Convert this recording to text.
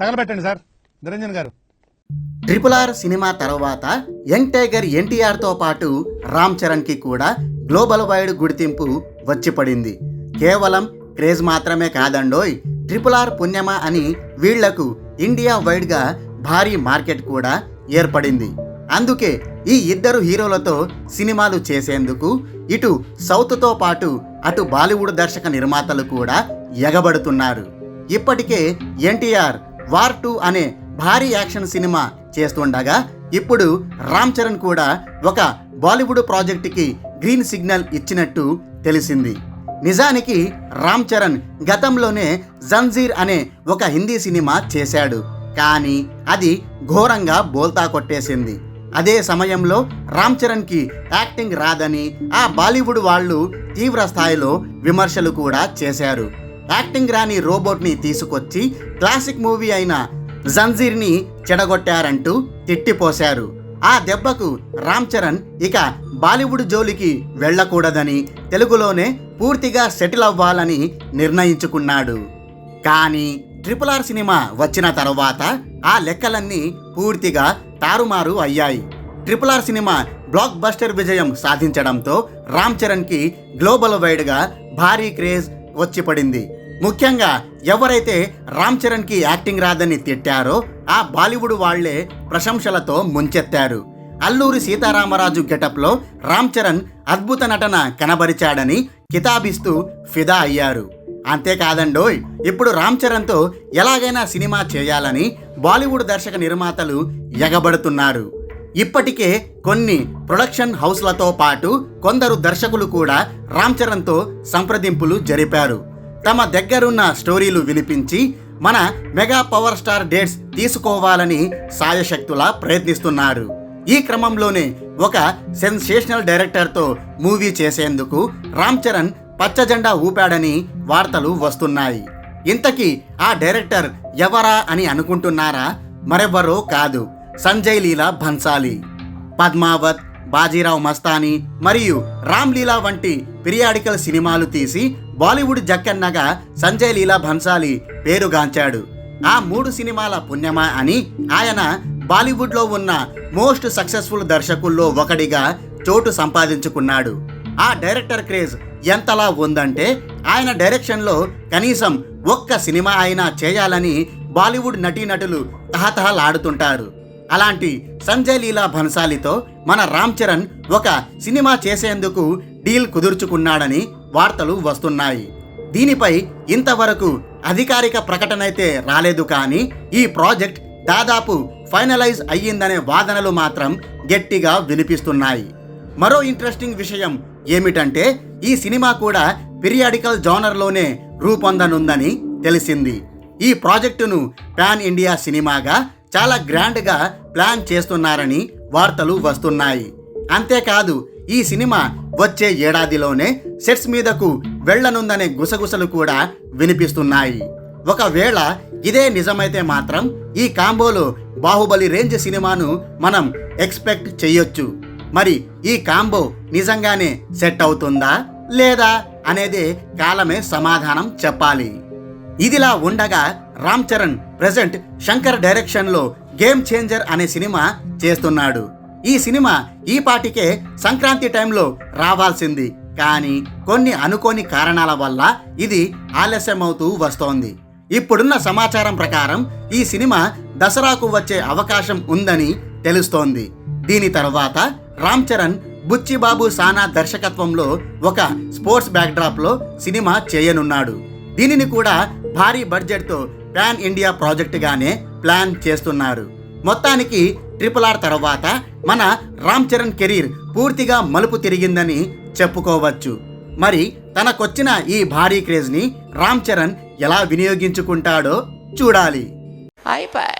తగలబెట్టండి sir. Niranjan గారు. Triple R cinema తర్వాత young tiger ఎన్టీఆర్తో పాటు రామ్ చరణ్కి కూడా గ్లోబల్ వైడ్ గుర్తింపు వచ్చి పడింది. కేవలం క్రేజ్ మాత్రమే కాదండోయ్ ట్రిపుల్ ఆర్ పుణ్యమా అని వీళ్ళకు ఇండియా వైడ్గా భారీ మార్కెట్ కూడా ఏర్పడింది. అందుకే ఈ ఇద్దరు హీరోలతో సినిమాలు చేసేందుకు ఇటు సౌత్తో పాటు అటు బాలీవుడ్ దర్శక నిర్మాతలు కూడా ఎగబడుతున్నారు. ఇప్పటికే ఎన్టీఆర్ వార్ టూ అనే భారీ యాక్షన్ సినిమా చేస్తుండగా ఇప్పుడు రామ్ చరణ్ కూడా ఒక బాలీవుడ్ ప్రాజెక్టుకి గ్రీన్ సిగ్నల్ ఇచ్చినట్టు తెలిసింది. నిజానికి రామ్ చరణ్ గతంలోనే జంజీర్ అనే ఒక హిందీ సినిమా చేశాడు. కానీ అది ఘోరంగా బోల్తా కొట్టేసింది. అదే సమయంలో రామ్ చరణ్కి యాక్టింగ్ రాదని ఆ బాలీవుడ్ వాళ్ళు తీవ్ర స్థాయిలో విమర్శలు కూడా చేశారు. యాక్టింగ్ రాని రోబోట్ని తీసుకొచ్చి క్లాసిక్ మూవీ అయిన జంజీర్ని చెడగొట్టారంటూ తిట్టిపోశారు. ఆ దెబ్బకు రామ్ చరణ్ ఇక బాలీవుడ్ జోలికి వెళ్ళకూడదని తెలుగులోనే పూర్తిగా సెటిల్ అవ్వాలని నిర్ణయించుకున్నాడు. కానీ ట్రిపుల్ ఆర్ సినిమా వచ్చిన తర్వాత ఆ లెక్కలన్నీ పూర్తిగా తారుమారు అయ్యాయి. Triple R cinema blockbuster విజయం సాధించడంతో రామ్ చరణ్కి గ్లోబల్ వైడ్గా భారీ క్రేజ్ వచ్చిపడింది. ముఖ్యంగా ఎవరైతే రామ్ చరణ్కి యాక్టింగ్ రాదని తిట్టారో ఆ బాలీవుడ్ వాళ్ళే ప్రశంసలతో ముంచెత్తారు. అల్లూరి సీతారామరాజు గెటప్లో రామ్ చరణ్ అద్భుత నటన కనబరిచాడని కితాబిస్తూ ఫిదా అయ్యారు. అంతేకాదండోయ్ ఇప్పుడు రామ్ చరణ్తో ఎలాగైనా సినిమా చేయాలని బాలీవుడ్ దర్శక నిర్మాతలు ఎగబడుతున్నారు. ఇప్పటికే కొన్ని ప్రొడక్షన్ హౌస్లతో పాటు కొందరు దర్శకులు కూడా రామ్ చరణ్తో సంప్రదింపులు జరిపారు. తమ దగ్గరున్న స్టోరీలు వినిపించి మన మెగా పవర్ స్టార్ డేట్స్ తీసుకోవాలని సాయశక్తులా ప్రయత్నిస్తున్నారు. ఈ క్రమంలోనే ఒక సెన్సేషనల్ డైరెక్టర్తో మూవీ చేసేందుకు రామ్ చరణ్ పచ్చజెండా ఊపాడని వార్తలు వస్తున్నాయి. ఇంతకీ ఆ డైరెక్టర్ ఎవరా అని అనుకుంటున్నారా? మరెవ్వరో కాదు. సంజయ్ లీలా భన్సాలి. పద్మావత్ బాజీరావ్ మస్తానీ మరియు రామ్ లీలా వంటి పిరియాడికల్ సినిమాలు తీసి బాలీవుడ్ జక్కన్నగా సంజయ్ లీలా భన్సాలి పేరుగాంచాడు. ఆ మూడు సినిమాల పుణ్యమా అని ఆయన బాలీవుడ్లో ఉన్న మోస్ట్ సక్సెస్ఫుల్ దర్శకుల్లో ఒకడిగా చోటు సంపాదించుకున్నాడు. ఆ డైరెక్టర్ క్రేజ్ ఎంతలా ఉందంటే ఆయన డైరెక్షన్లో కనీసం ఒక్క సినిమా అయినా చేయాలని బాలీవుడ్ నటీనటులు తహతహలాడుతుంటారు. అలాంటి సంజయ్ లీలా భన్సాలితో మన రామ్ చరణ్ ఒక సినిమా చేసేందుకు డీల్ కుదుర్చుకున్నాడని వార్తలు వస్తున్నాయి. దీనిపై ఇంతవరకు అధికారిక ప్రకటన అయితే రాలేదు కానీ ఈ ప్రాజెక్ట్ దాదాపు ఫైనలైజ్ అయ్యిందనే వాదనలు మాత్రం గట్టిగా వినిపిస్తున్నాయి. మరో ఇంట్రెస్టింగ్ విషయం ఏమిటంటే ఈ సినిమా కూడా పిరియాడికల్ జానర్లోనే రూపొందనుందని తెలిసింది. ఈ ప్రాజెక్టును పాన్ ఇండియా సినిమాగా చాలా గ్రాండ్గా ప్లాన్ చేస్తున్నారని వార్తలు వస్తున్నాయి. అంతేకాదు ఈ సినిమా వచ్చే ఏడాదిలోనే సెట్స్ మీదకు వెళ్ళనుందనే గుసగుసలు కూడా వినిపిస్తున్నాయి. ఒకవేళ ఇదే నిజమైతే మాత్రం ఈ కాంబోలో బాహుబలి రేంజ్ సినిమాను మనం ఎక్స్పెక్ట్ చేయొచ్చు. మరి ఈ కాంబో నిజంగానే సెట్ అవుతుందా లేదా అనేదే కాలమే సమాధానం చెప్పాలి. ఇదిలా ఉండగా రామ్ చరణ్ ప్రజెంట్ శంకర్ డైరెక్షన్లో గేమ్ చేంజర్ అనే సినిమా చేస్తున్నాడు. ఈ సినిమా ఈ పాటికే సంక్రాంతి టైంలో రావాల్సింది. కానీ కొన్ని అనుకోని కారణాల వల్ల ఇది ఆలస్యమవుతూ వస్తోంది. ఇప్పుడున్న సమాచారం ప్రకారం ఈ సినిమా దసరాకు వచ్చే అవకాశం ఉందని తెలుస్తోంది. దీని తర్వాత రామ్ చరణ్ బుచ్చిబాబు సానా దర్శకత్వంలో ఒక స్పోర్ట్స్ బ్యాక్డ్రాప్లో సినిమా చేయనున్నాడు. దీనిని కూడా భారీ బడ్జెట్తో పాన్ ఇండియా ప్రాజెక్టుగానే ప్లాన్ చేస్తున్నారు. మొత్తానికి ట్రిపుల్ ఆర్ తర్వాత మన రామ్ చరణ్ కెరీర్ పూర్తిగా మలుపు తిరిగిందని చెప్పుకోవచ్చు. మరి తనకొచ్చిన ఈ భారీ క్రేజ్ని రామ్ చరణ్ ఎలా వినియోగించుకుంటాడో చూడాలి. అయిపోయి